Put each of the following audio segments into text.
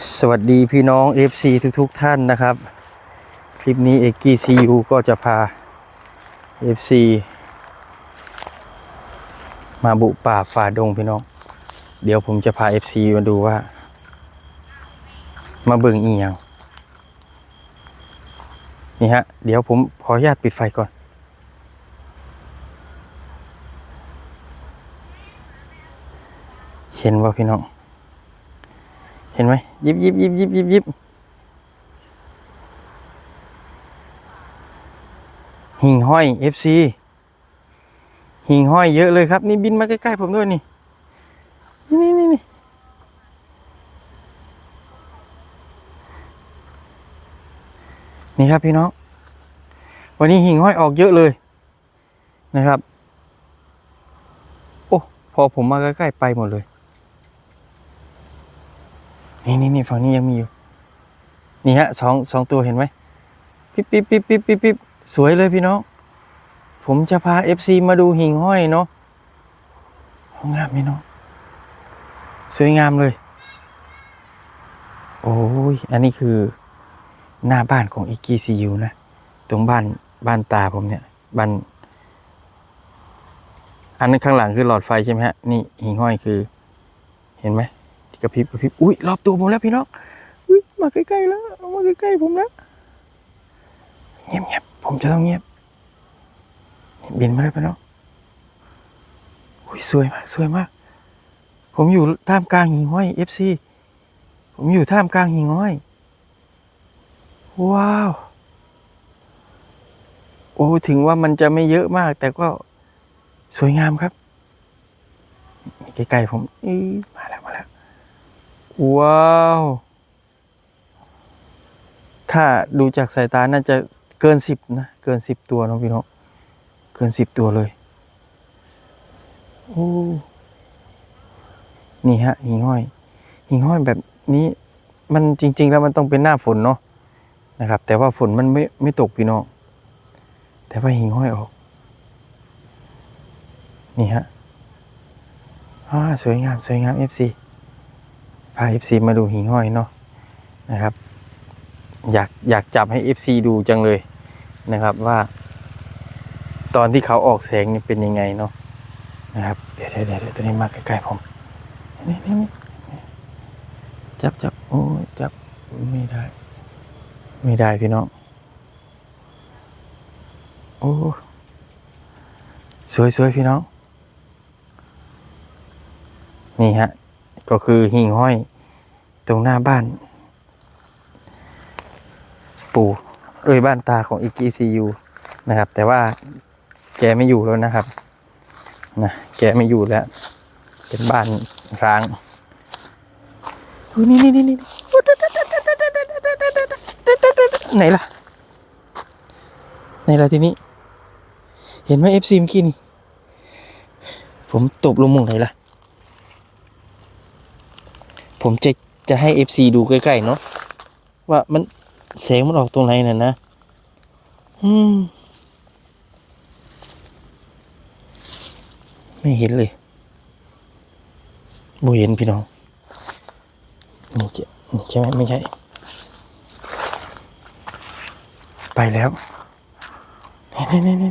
สวัสดีพี่น้อง FC ทุกๆทท่านนะครับ คลิปนี้เอกกี้ซียูก็จะพา FC มาบุป่าฝ่าดงพี่น้อง เดี๋ยวผมจะพา FC มาดูว่า มาเบิ่งอีหยังนี่ฮะ เดี๋ยวผมขออนุญาตปิดไฟก่อน เห็นว่าพี่น้อง เห็นไหมยิบยิบยิบยิบยิบยิบหิ่งห้อย FC หิ่งห้อยเยอะเลยครับ นี่บินมาใกล้ๆผมด้วยนี่ นี่นี่นี่นี่ครับพี่น้อง วันนี้หิ่งห้อยออกเยอะเลยนะครับ โอ้ พอผมมาใกล้ๆไปหมดเลย นี่นี่นี่ฝั่งนี้ยังมีอยู่ นี่ฮะสองสองตัวเห็นไหมปิ๊บปิ๊บปิ๊บปิ๊บปิ๊บปิ๊บสวยเลยพี่น้อง ผมจะพาเอฟซีมาดูหิ่งห้อยเนาะงามพี่น้อง สวยงามเลย โอ้ย อันนี้คือหน้าบ้านของอีกีซียูนะ ตรงบ้านบ้านตาผมเนี่ยบ้านอันนั้นข้างหลังคือหลอดไฟใช่ไหมฮะ นี่หิ่งห้อยคือ เห็นไหม กระพริบกระพริบอุ้ยรอบตัวผมแล้วพี่น้องอุ้ยมาใกล้ๆแล้วมาใกล้ๆผมแล้วเงียบเงียบๆผมจะต้องเงียบบินมาแล้วพี่น้องอุ้ยสวยมากสวยมาก ผมอยู่ท่ามกลางหิ่งห้อยเอฟซีผมอยู่ท่ามกลางหิ่งห้อย ว้าวโอ้ถึงว่ามันจะไม่เยอะมาก แต่ก็สวยงามครับใกล้ๆผมอมา ว้าว ถ้าดูจากสายตาน่าจะเกินสิบนะ เกินสิบตัวน้องพี่น้องเกินสิบตัวเลยโอ้นี่ฮะ หิ่งห้อย หิ่งห้อยแบบนี้ มันจริง ๆ แล้วมันต้องเป็นหน้าฝนเนาะนะครับ แต่ว่าฝนมันไม่ไม่ตกพี่น้องแต่ว่าหิ่งห้อยออก นี่ฮะอ่าสวยงาม สวยงาม FC พา FC มาดูหิ่งห้อยเนาะนะครับ อยากอยากจับให้ FC ดูจังเลยนะครับว่า ตอนที่เขาออกแสงนี่เป็นยังไงเนาะนะครับเดี๋ยวเดี๋ยวเดี๋ยวตัวนี้มาใกล้ๆผมนี่นี่จับจับโอ้จับไม่ได้ ไม่ได้พี่น้องโอ้สวยสวยพี่น้อง นี่ฮะ ก็คือหิ่งห้อย ตรงหน้าบ้าน ปู่เอ้ยบ้านตาของอีกีซียูนะครับ แต่ว่าแกไม่อยู่แล้วนะครับนะแกไม่อยู่แล้ว เป็นบ้านร้างอุ๊ยนี่นี่นี่นี่ไหนล่ะไหนล่ะทีนี้ เห็นไหมเอฟซีเมื่อกี้นี่ ผมตบลงมุงไหนล่ะ ผมจะ จะให้ FC ดูใกล้ๆเนาะว่ามันแสงมันออกตรงไหนน่ะนะอืมไม่เห็นเลยบ่เห็นพี่น้องนี่จะนี่ใช่ไหมไม่ใช่ ไปแล้วนี่นี่นี่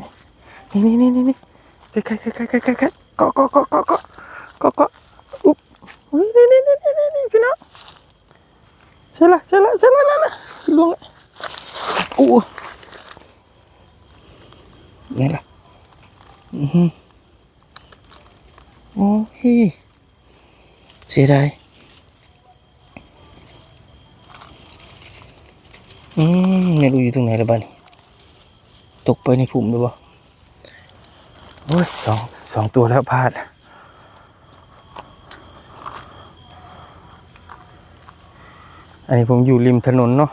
นี่นี่นี่นี่นี่ใกล้ใกล้ใกล้ใกล้ใกล้ใกล้ใกล้เกาะเกาะเกาะเกาะเกาะเกาะเกาะอุ๊บอุ๊ยนี่นี่นี่นี่นี่พี่น้อง เสร็จละเสร็จละเสร็จละละละลวงละอู้นี่ละอือหือโอ้ยเสียดายอืมไม่รู้อยู่ตรงไหนแล้วบ้านี่ตกไปในผุ่มหรือเปล่าโอ้ยสองสองตัวแล้วพลาด อันนี้ผมอยู่ริมถนนเนาะ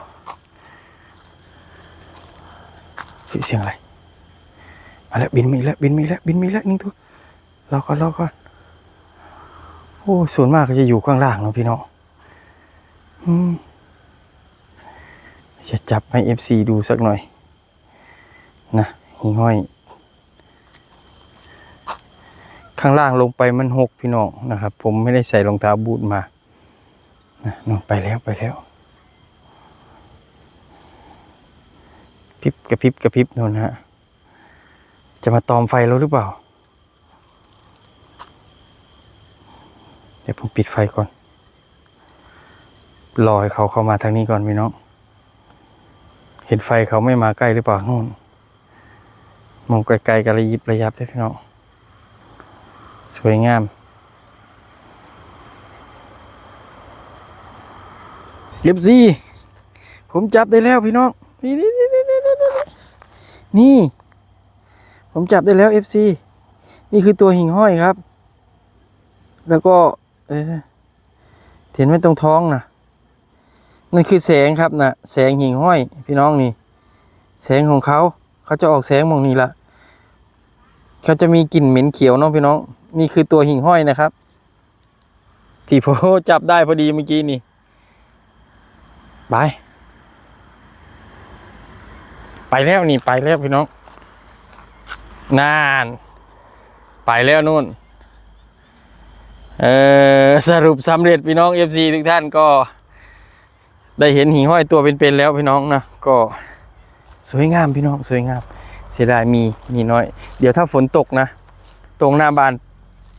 เฮ้ยเสียงอะไร มาแล้วบินมีแล้วบินมีแล้วบินมีแล้วนี่ตัวรอก่อนรอก่อนโอ้ส่วนมากก็จะอยู่ข้างล่างเนาะพี่น้องอืมจะจับให้เอฟซีดูสักหน่อย นะหิ่งห้อย ข้างล่างลงไปมันหกพี่น้องนะครับ ผมไม่ได้ใส่รองเท้าบูทมานะนะนู่นไปแล้วไปแล้ว ริบกระพริบกระพริบนู่นฮะ จะมาตอมไฟเราหรือเปล่า เดี๋ยวผมปิดไฟก่อน รอให้เขาเข้ามาทางนี้ก่อนพี่น้อง เห็นไฟเขาไม่มาใกล้หรือเปล่านู่นมองไกลๆกันระยิบระยับได้พี่น้อง สวยงามเอฟซีผมจับได้แล้วพี่น้องนี่นี่นี่นี่นี่นี่ นี่ ผมจับได้แล้วเอฟซีนี่คือตัวหิ่งห้อยครับ แล้วก็เห็นไหมตรงท้องนะนั่นคือแสงครับนะแสงหิ่งห้อย พี่น้องนี่ แสงของเขา เขาจะออกแสงมองนี้ละเขาจะมีกลิ่นเหม็นเขียวเนาะพี่น้อง นี่คือตัวหิ่งห้อยนะครับ ที่ผมจับได้พอดีเมื่อกี้นี่ไป ไปแล้วนี่ไปแล้วพี่น้องนาน ไปแล้วนู่น เออสรุปสำเร็จพี่น้อง FC ทุกท่านก็ ได้เห็นหิ่งห้อยตัวเป็นๆแล้วพี่น้องนะก็สวยงามพี่น้องสวยงาม เสียดายมีมีน้อย เดี๋ยวถ้าฝนตกนะ ตรงหน้าบาน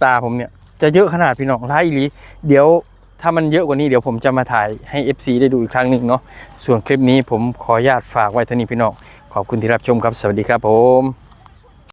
ตาผมเนี่ยจะเยอะขนาดพี่น้องร้าอีลีเดี๋ยวถ้ามันเยอะกว่านี้เดี๋ยวผมจะมาถ่ายให้ FC ได้ดูอีกครั้งหนึ่งเนาะส่วนคลิปนี้ผมขออนุญาตฝากไว้ท่านี้พี่น้อง ขอบคุณที่รับชมครับ สวัสดีครับผม